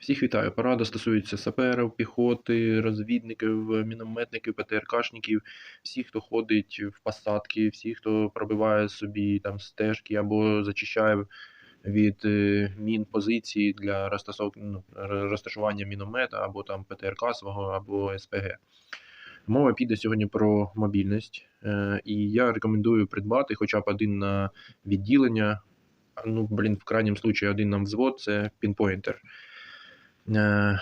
Всіх вітаю. Порада стосується саперів, піхоти, розвідників, мінометників, ПТРКшників, всіх, хто ходить в посадки, всіх, хто пробиває собі там стежки або зачищає від е, мін позиції для ну, розташування міномета або там ПТРК свого, або СПГ. Мова піде сьогодні про мобільність, е, і я рекомендую придбати хоча б один на відділення, ну, блін, в крайньому случаї один на взвод це пінпойнтер. Е,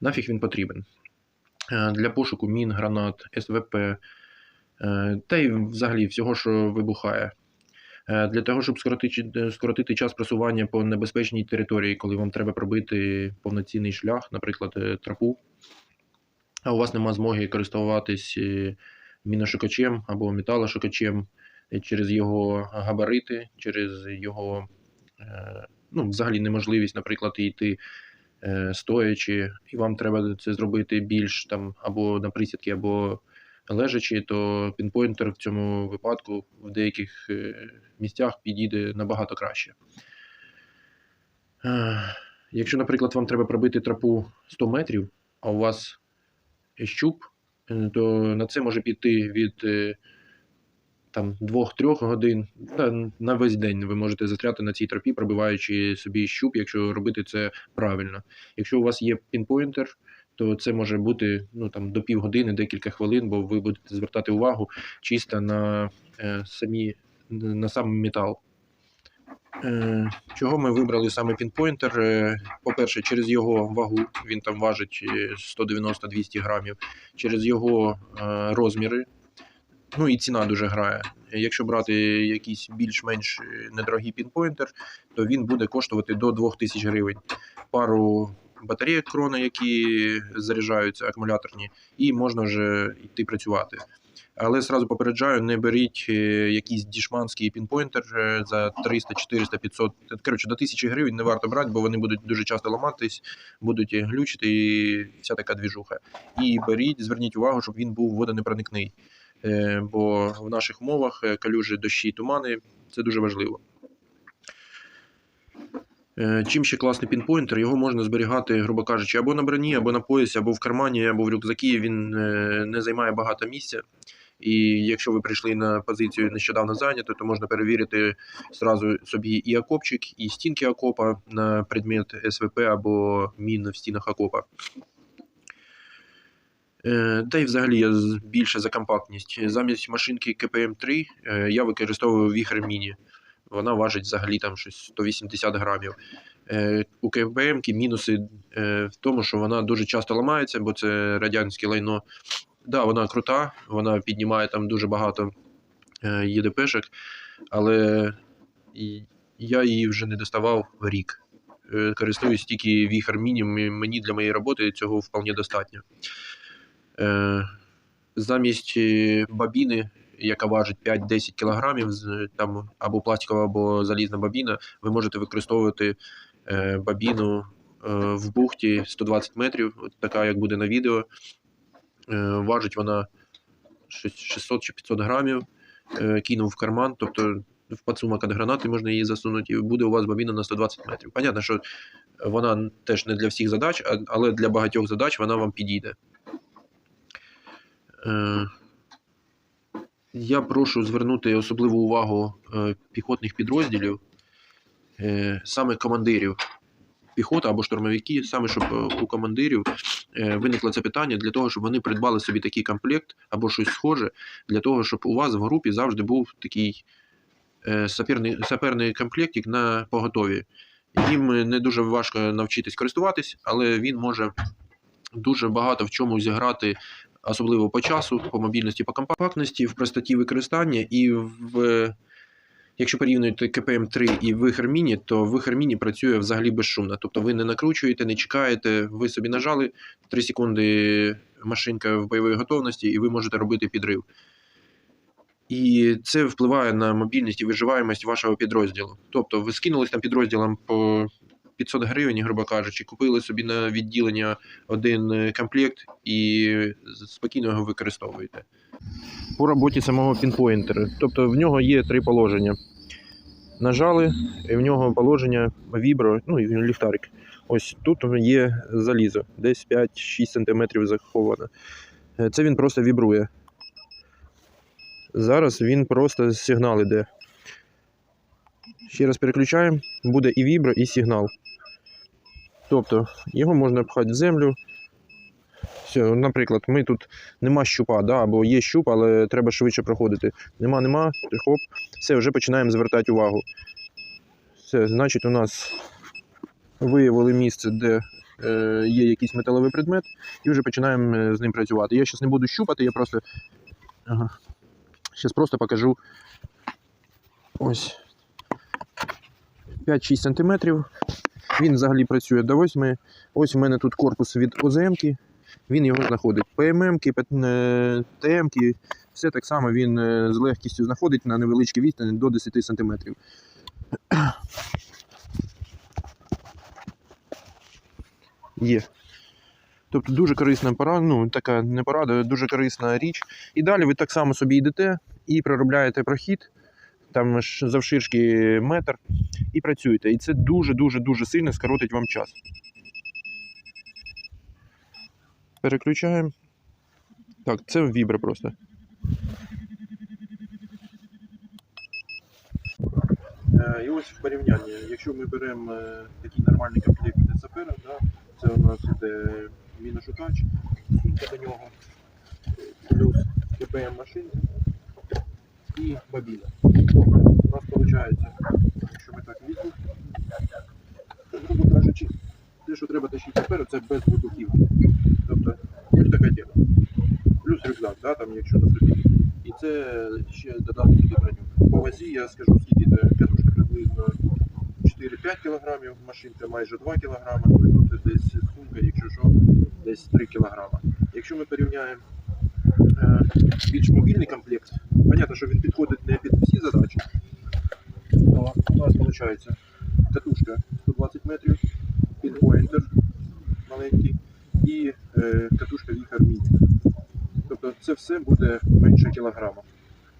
нафіг він потрібен. Е, Для пошуку мін, гранат, СВП е, та й взагалі всього, що вибухає. Для того, щоб скоротити, скоротити час просування по небезпечній території, коли вам треба пробити повноцінний шлях, наприклад, тропу, а у вас нема змоги користуватись міношукачем або металошукачем через його габарити, через його ну, взагалі неможливість, наприклад, йти стоячи, і вам треба це зробити більш там або на присідки, або лежачи, то пінпойнтер в цьому випадку в деяких е, місцях підійде набагато краще. Е, Якщо, наприклад, вам треба пробити тропу 100 метрів, а у вас щуп, е, то на це може піти від е, там 2-3 годин на весь день ви можете застряти на цій тропі, пробиваючи собі щуп, якщо робити це правильно. Якщо у вас є пінпойнтер, то це може бути ну, там, до півгодини, декілька хвилин, бо ви будете звертати увагу чисто на, е, самі, на сам метал. Е, чого ми вибрали саме пінпойнтер? Е, По-перше, через його вагу, він там важить е, 190-200 грамів, через його е, розміри, ну і ціна дуже грає. Якщо брати якийсь більш-менш е, недорогий пінпойнтер, то він буде коштувати до 2000 гривень. Пару батареїк крона, які заряджаються акумуляторні, і можна вже йти працювати. Але сразу попереджаю, не беріть е, якийсь дішманський пінпойнтер е, за 300, 400, 500, коротше, до 1000 гривень не варто брати, бо вони будуть дуже часто ламатись, будуть глючити і вся така двіжуха. І беріть, зверніть увагу, щоб він був водонепроникний. Е, Бо в наших умовах е, калюжі, дощі, тумани це дуже важливо. Е, Чим ще класний пінпойнтер, його можна зберігати, грубо кажучи, або на броні, або на поясі, або в кармані, або в рюкзакі. Він не займає багато місця. І якщо ви прийшли на позицію нещодавно зайнято, то можна перевірити зразу собі і окопчик, і стінки окопа на предмет СВП або мін в стінах окопа. Е, Та й взагалі я більше за компактність. Замість машинки КПМ-3 е, я використовую Віхер Міні. Вона важить взагалі там щось 180 грамів. Е, У КПМ мінуси в тому, що вона дуже часто ламається, бо це радянське лайно. Да, вона крута, вона піднімає там дуже багато ЄДПшок, але я її вже не доставав рік. Користуюсь тільки Віхер Міні, мені для моєї роботи цього вполне достатньо. Е, Замість е, бабіни, яка важить 5-10 кг, там або пластикова, або залізна бабіна, ви можете використовувати е, бабіну е, в бухті 120 метрів, така, як буде на відео. Е, Важить вона 600 чи 500 грамів. Е, Кинув в карман, тобто в підсумок від гранати можна її засунути, і буде у вас бабіна на 120 метрів. Понятно, що вона теж не для всіх задач, але для багатьох задач вона вам підійде. Е, Я прошу звернути особливу увагу е, піхотних підрозділів, е, саме командирів піхота або штурмовики, саме щоб у командирів виникло це питання для того, щоб вони придбали собі такий комплект або щось схоже, для того, щоб у вас в групі завжди був такий саперний, саперний комплектик на поготові. Їм не дуже важко навчитись користуватись, але він може дуже багато в чому зіграти, особливо по часу, по мобільності, по компактності, в простоті використання і в. Якщо порівнюєте КПМ 3 і Вихер Міні, то Вихер Міні працює взагалі безшумно. Тобто ви не накручуєте, не чекаєте, ви собі нажали 3 секунди машинка в бойовій готовності, і ви можете робити підрив. І це впливає на мобільність і виживаємость вашого підрозділу. Тобто ви скинулись там підрозділом по 500 гривень, грубо кажучи, купили собі на відділення один е, комплект і спокійно його використовуєте. По роботі самого пінпойнтера. Тобто в нього є три положення. Нажали, і в нього положення вібро, ну і ліхтарик. Ось тут є залізо, десь 5-6 см заховано. Е, Це він просто вібрує. Зараз він просто сигнал іде. Ще раз переключаємо, буде і вібро, і сигнал. Тобто його можна пхати в землю. Все, наприклад, ми тут нема щупа, да, або є щуп, але треба швидше проходити. Нема, нема, хоп, все, вже починаємо звертати увагу. Все, значить, у нас виявили місце, де е, є якийсь металевий предмет, і вже починаємо е, з ним працювати. Я зараз не буду щупати, я просто. Ага. Зараз просто покажу. Ось. 5-6 см. Він взагалі працює до 8. Ось у мене тут корпус від ОЗМ-ки. Він його знаходить. ПММ-ки, ТМ-ки, все так само він е, з легкістю знаходить на невеличкій відстані до 10 см. Є. Тобто дуже корисна порада, ну така не порада, дуже корисна річ. І далі ви так само собі йдете і проробляєте прохід, там завширшки метр, і працюєте. І це дуже-дуже дуже сильно скоротить вам час. Переключаємо. Так, це вібра просто. Е, І ось в порівнянні, якщо ми беремо е, такий нормальний комплект сапера, да, це у нас іде міношукач, сумка до нього, плюс КПМ машинка і бобіна. У нас виходить, якщо ми так візьмемо, то, грубо кажучи, те, що треба тащити саперу, це без бутуків. Тобто, ось така тема. Плюс рюкзак, да, там, якщо на собі. І це ще додати сюди броню. По вазі я скажу, скільки катушка приблизно 4-5 кг, машинка майже 2 кг, і тут десь сумка, якщо що, десь 3 кг. Якщо ми порівняємо більш мобільний комплект, понятно, що він підходить не під всі задачі. То у нас виходить катушка 120 метрів, пінпоінтер маленький і е, катушка Віхар Міні. Тобто це все буде менше кілограма.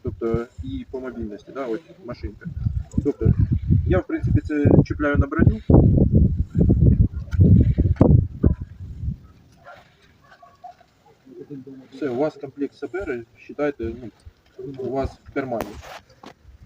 Тобто і по мобільності, да, ось машинка. Тобто я в принципі це чіпляю на броню. Все, у вас комплект сапери, вважайте, ну, у вас в кармані.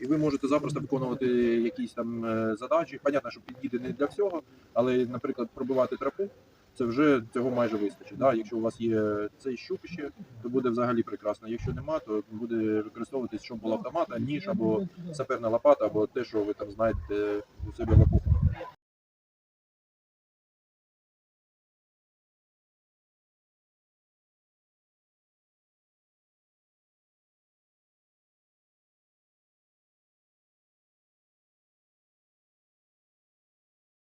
І ви можете запросто виконувати якісь там е, задачі. Понятно, що підійде не для всього, але, наприклад, пробивати трапу, це вже цього майже вистачить. Да? Якщо у вас є цей щуп ще, то буде взагалі прекрасно. Якщо нема, то буде використовуватись, щоб була автомата, ніж або саперна лопата, або те, що ви там знаєте у себе в окопі.